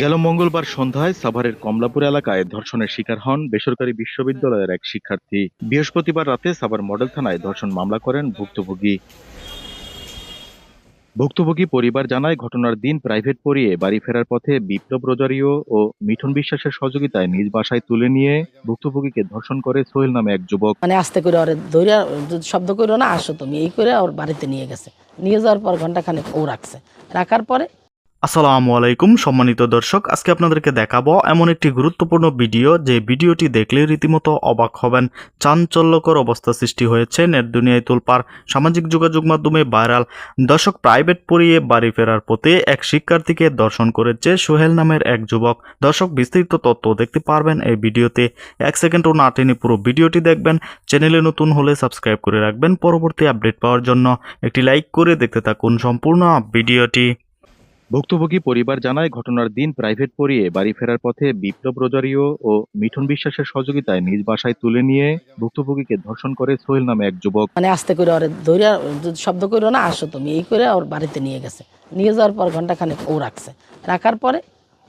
গেল মঙ্গলবার সন্ধ্যায় সাভারের কমলাপুর এলাকায় ধর্ষণের শিকার হন বেসরকারি বিশ্ববিদ্যালয়ের এক শিক্ষার্থী। বৃহস্পতিবার রাতে সাভার মডেল থানায় ধর্ষণ মামলা করেন ভুক্তভোগী। ভুক্তভোগী পরিবার জানায়, ঘটনার দিন প্রাইভেট পড়িয়ে বাড়ি ফেরার পথে বিপ্লব রোজারিও ও মিঠুন বিশ্বাসের সহযোগিতায় নিজ বাসায় তুলে নিয়ে ভুক্তভোগীকে ধর্ষণ করে সোহেল নামে এক যুবক। মানে আস্তে করে ওরে ধৈর্য শব্দ করো না, আসো তুমি, এই করে ওর বাড়িতে নিয়ে গেছে। নিয়ে যাওয়ার পর ঘণ্টা খানেক ও রাখছে। রাখার পরে আসসালামু আলাইকুম সম্মানিত দর্শক, আজকে আপনাদেরকে দেখাবো এমন একটি গুরুত্বপূর্ণ ভিডিও। যে ভিডিওটি দেখলে রীতিমতো অবাক হবেন। চাঞ্চল্যকর অবস্থা সৃষ্টি হয়েছে নেট দুনিয়ায় তোলপার সামাজিক যোগাযোগ মাধ্যমে ভাইরাল। দর্শক প্রাইভেট পড়িয়ে বাড়ি ফেরার পথে এক শিক্ষার্থীকে দর্শন করেছে সোহেল নামের এক যুবক। দর্শক, বিস্তারিত তথ্য দেখতে পারবেন এই ভিডিওতে। এক সেকেন্ডও না টেনে পুরো ভিডিওটি দেখবেন। চ্যানেলে নতুন হলে সাবস্ক্রাইব করে রাখবেন। পরবর্তী আপডেট পাওয়ার জন্য একটি লাইক করে দেখতে থাকুন সম্পূর্ণ ভিডিওটি। ভুক্তভোগী পরিবার জানায়, ঘটনার দিন প্রাইভেট পড়িয়ে বাড়ি ফেরার পথে বিপ্লব রোজারিও ও মিঠুন বিশ্বাসের সহযোগিতায় নিজ বাসায় তুলে নিয়ে ভুক্তভোগীকে ধর্ষণ করে সোহেল নামে এক যুবক। মানে আস্তে করে আর ধরিয়া শব্দ করে না, আসো তুমি, এই করে ওর বাড়িতে নিয়ে গেছে। নিয়ে যাওয়ার পর ঘণ্টা খানেক ও রাখছে। রাখার পরে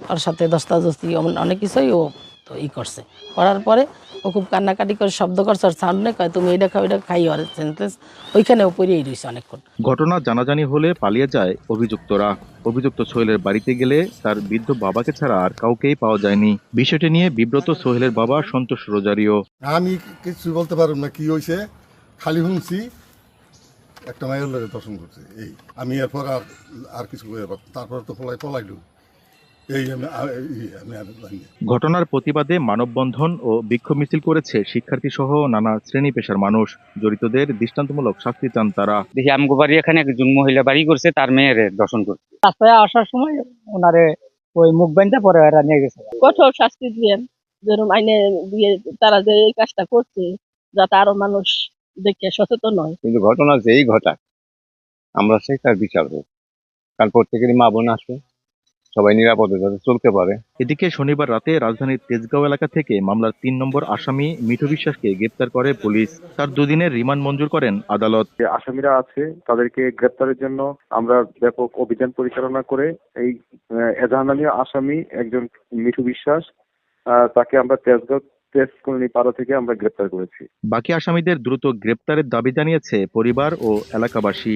ওর সাথে দস্তাদস্তি অন- অনেক কিছুই ও তো ই করছে। করার পরে ও খুব কান্নাকাটি করে শব্দ করছে ওর সামনে কয় তুমি এটা খাও এটা খাই ওর সেন্টেন্স ওইখানে ও পড়েই রয়েছে অনেকক্ষণ। ঘটনা জানাজানি হলে পালিয়ে যায় অভিযুক্তরা। অভিযুক্ত সোহেলের বাড়িতে গেলে তার বৃদ্ধ বাবাকে ছাড়া আর কাউকেই পাওয়া যায়নি। বিষয়টি নিয়ে বিব্রত সোহেলের বাবা সন্তোষ রোজারিও। আমি কিছু বলতে পারব না কি হয়েছে খালি শুনছি একটা মায়ের দর্শন করছে এই। আমি এরপর আর আর কিছু তারপর তো পলাই পলাইলু। ঘটনার প্রতিবাদে মানববন্ধন ও বিক্ষোভ মিছিল করেছে শিক্ষার্থী সহ নানা শ্রেণি পেশার মানুষ। জড়িতদের দৃষ্টান্তমূলক শাস্তি চান তারা। দেখি আমগো বাড়ি এখানে একজন মহিলা বাড়ি করছে তার মেয়ের দর্শন করছে। রাস্তায় আসার সময় ওনারে ওই মুখ বান্ধা পরে এরা নিয়ে গেছে। কঠোর শাস্তি দিয়েন। যেরকম আইনে দিয়ে তারা যে এই কাজটা করছে যাতে আরও মানুষ দেখে সচেতন হয়। কিন্তু ঘটনা যেই ঘটাক আমরা চাই তার বিচার হোক কারণ প্রত্যেকেরই মা বোন আসবে। সবাই নিরাপদে যাতে চলতে পারে। এদিকে শনিবার রাতে রাজধানীর তেজগাঁও এলাকা থেকে মামলার তিন নম্বর আসামি মিঠু বিশ্বাসকে গ্রেপ্তার করে পুলিশ। তার দুদিনের রিমান্ড মঞ্জুর করেন আদালত। যে আসামিরা আছে তাদেরকে গ্রেপ্তারের জন্য আমরা ব্যাপক অভিযান পরিচালনা করে এই আহ, এজাহারনামীয় আসামি একজন মিঠু বিশ্বাস তাকে আমরা তেজগাঁও কলোনি পাড়া থেকে আমরা গ্রেপ্তার করেছি। বাকি আসামিদের দ্রুত গ্রেপ্তারের দাবি জানিয়েছে পরিবার ও এলাকাবাসী।